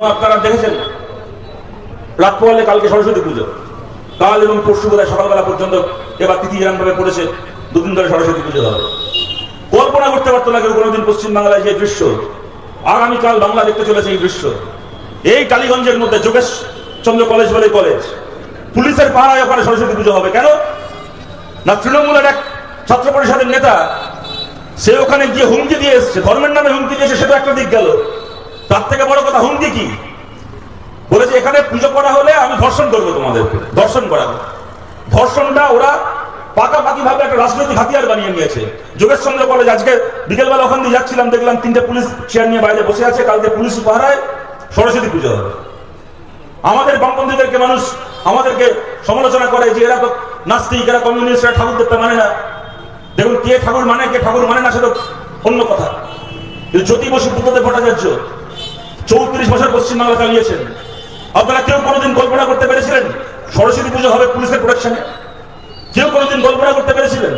আপনারা দেখেছেন? রাত কালকে সরস্বতী পুজো। কাল এবং পরশু বোধহয় সকালবেলা পর্যন্ত এবার তিথি ভাবে পড়েছে, দুদিন ধরে সরস্বতী পুজো হবে। কল্পনা করতে পারতো না কেউ কোনোদিন পশ্চিমবাংলায় যে দৃশ্য। আগামীকাল বাংলা দেখতে চলেছে এই দৃশ্য। এই কালীগঞ্জের মধ্যে যোগেশ চন্দ্র কলেজ বলে কলেজ। পুলিশের পাহারায় ওখানে সরস্বতী পুজো হবে। কেন? না তৃণমূলের এক ছাত্র পরিষদের নেতা, সে ওখানে গিয়ে হুমকি দিয়ে এসছে। ধর্মের নামে হুমকি দিয়েছে সেটা একটা দিক গেল। তার থেকে বড় কথা হুমকি কি? বলেছে, এখানে পুজো করা হলে আমি ধর্ষণ করব তোমাদেরকে। ধর্ষণ করা ধর্ষণটা ওরা পাকাপাকি ভাবে একটা রাজনৈতিক হাতিয়ার বানিয়ে নিয়েছে। যোগেশ চন্দ্র কলেজ আজকে বিকেলবেলা ওখান দিয়ে যাচ্ছিলাম, দেখলাম তিনটে পুলিশ চেয়ার নিয়ে বাইরে বসে আছে, কালকে পুলিশ পাহারায় সরস্বতী পুজো হবে। আমাদের বামপন্থীদেরকে মানুষ আমাদেরকে সমালোচনা করে যে এরা তো নাস্তিক, এরা কমিউনিস্ট এরা ঠাকুর দেখতে মানে না। দেখুন, কে ঠাকুর মানে কে ঠাকুর মানে না, সেটা অন্য কথা। জ্যোতি বসু বুদ্ধদেব ভট্টাচার্য চৌত্রিশ বছর পশ্চিমবাংলা চালিয়েছেন। আপনারা কেউ কোনোদিন কল্পনা করতে পেরেছিলেন সরস্বতী পুজো হবে পুলিশের প্রোটেকশনে কেউ কোনোদিন কল্পনা করতে পেরেছিলেন?